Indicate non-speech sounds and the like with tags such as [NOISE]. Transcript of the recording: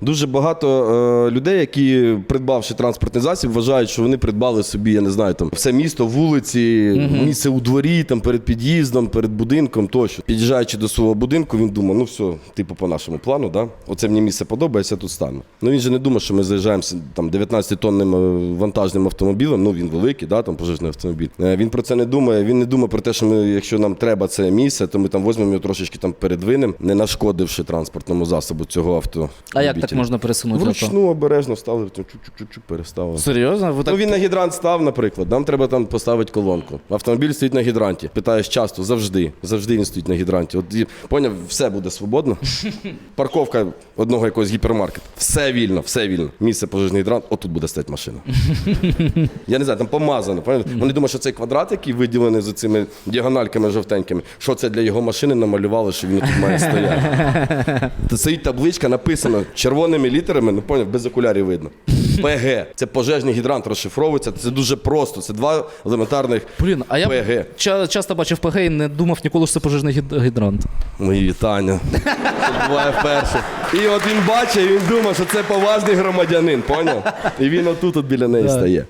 Дуже багато е, людей, які придбавши транспортний засіб, вважають, що вони придбали собі, я не знаю, там все місто, вулиці, місце у дворі, там перед під'їздом, перед будинком тощо. Під'їжджаючи до свого будинку, він думав, ну все, типу, по нашому плану, да? оце мені місце подобається, я тут стану. Ну він же не думав, що ми заїжджаємо з, там 19-тонним е, вантажним автомобілем. Ну він великий, да, там пожежний автомобіль. Е, Він про це не думає. Він не думає про те, що ми, якщо нам треба це місце, то ми там візьмемо його трошечки там передвинемо, не нашкодивши транспортному засобу цього авто. А як так можна пересунути? Вручну обережно ставили, чук-чук-чук переставили. Серйозно? Ви так... Ну він на гідрант став, наприклад. Нам треба там поставити колонку. Автомобіль стоїть на гідранті. Питаєш часто, завжди. Завжди він стоїть на гідранті. От і- поняв, все буде свободно. [LAUGHS] Парковка одного якогось гіпермаркету. Все вільно, все вільно. Місце пожежний гідрант, отут буде стояти машина. [LAUGHS] Я не знаю, там помазано. поняв? Вони думають, що цей квадрат, який виділений за цими діагональками жовтенькими, що це для його машини намалювали, що він тут має стояти. [LAUGHS] Стоїть табличка, написано червоними літерами, ну поняв, без окулярів видно. [LAUGHS] ПГ. Це пожежний гідрант розшифровується. Це дуже просто. Це два елементарних Блін, а я ПГ. ча- часто бачив ПГ і не думав ніколи, що це пожежний гід- гідрант. Мої вітання. [LAUGHS] Це буває вперше. І от він бачить, і він думає, що це поважний громадянин, поняв? І він отут от біля неї стає.